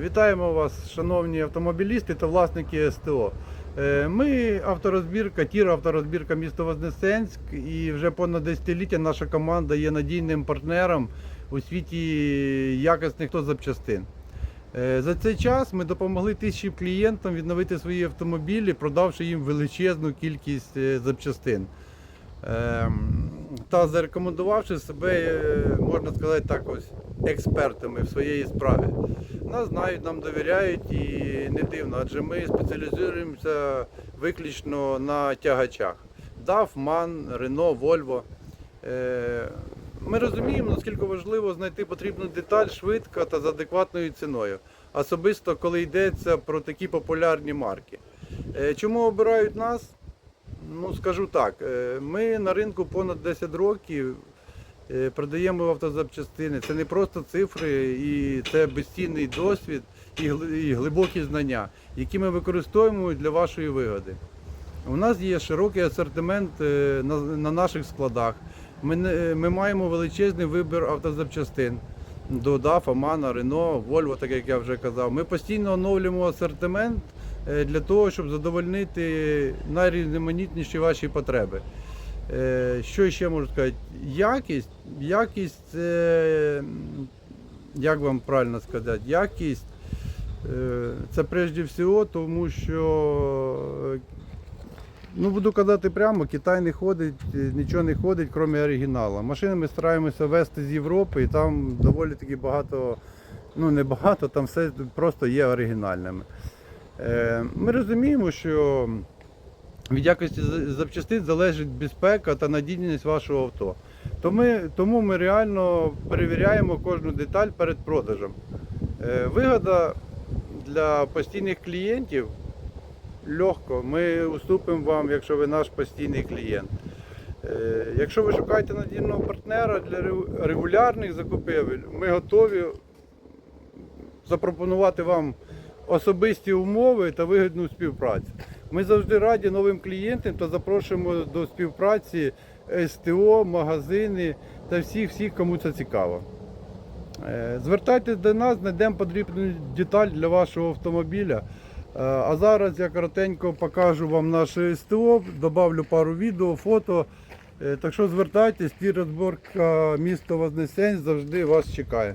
Вітаємо вас, шановні автомобілісти та власники СТО. Е, Ми авторозбірка, тір авторозбірка міста Вознесенськ і вже понад десятиліття наша команда є надійним партнером у світі якісних запчастин. Е, За цей час ми допомогли тисячі клієнтам відновити свої автомобілі, продавши їм величезну кількість е, запчастин. Ем, Та зарекомендувавши себе, можна сказати так, ось експертами в своєї справі. Нас знають, нам довіряють і не дивно, адже ми спеціалізуємося виключно на тягачах. DAF, MAN, Renault, Volvo. Ми розуміємо, наскільки важливо знайти потрібну деталь швидко та з адекватною ціною, особисто коли йдеться про такі популярні марки. Е, Чому обирають нас? Ну, скажу так, е, ми на ринку понад 10 років продаємо автозапчастини. Це не просто цифри, і це безцінний досвід і глибокі знання, які ми використовуємо для вашої вигоди. У нас є широкий асортимент е, на, на наших складах. Ми, ми маємо величезний вибір автозапчастин до DAF, Мана, Renault, Volvo, так як я вже казав. Ми постійно оновлюємо асортимент е, для того, щоб задовольнити найрізноманітніші ваші потреби. Е, Що ще можу сказати? Якість, якість це, як вам правильно сказати, якість е, це прежде всього, тому що е, Ну, буду казати прямо, Китай не ходить, е, нічого не ходить, крім оригіналу. Машини ми стараємося везти з Європи, і там доволі таки багато, ну не багато, там все просто є оригінальними. Е, Ми розуміємо, що від якості за- запчастин залежить безпека та надійність вашого авто. Тому ми реально перевіряємо кожну деталь перед продажем. Е, Вигода для постійних клієнтів легко. Ми уступимо вам, якщо ви наш постійний клієнт. Е, Якщо ви шукаєте надійного партнера для регулярних закупівель, ми готові запропонувати вам особисті умови та вигідну співпрацю. Ми завжди раді новим клієнтам та запрошуємо до співпраці СТО, магазини та всіх, всіх, кому це цікаво. Е, Звертайтесь до нас, знайдемо потрібну деталь для вашого автомобіля. Е, А зараз я коротенько покажу вам наше СТО, добавлю пару відео, фото. Е, Так що звертайтесь, ті розборка міста Вознесенськ завжди вас чекає.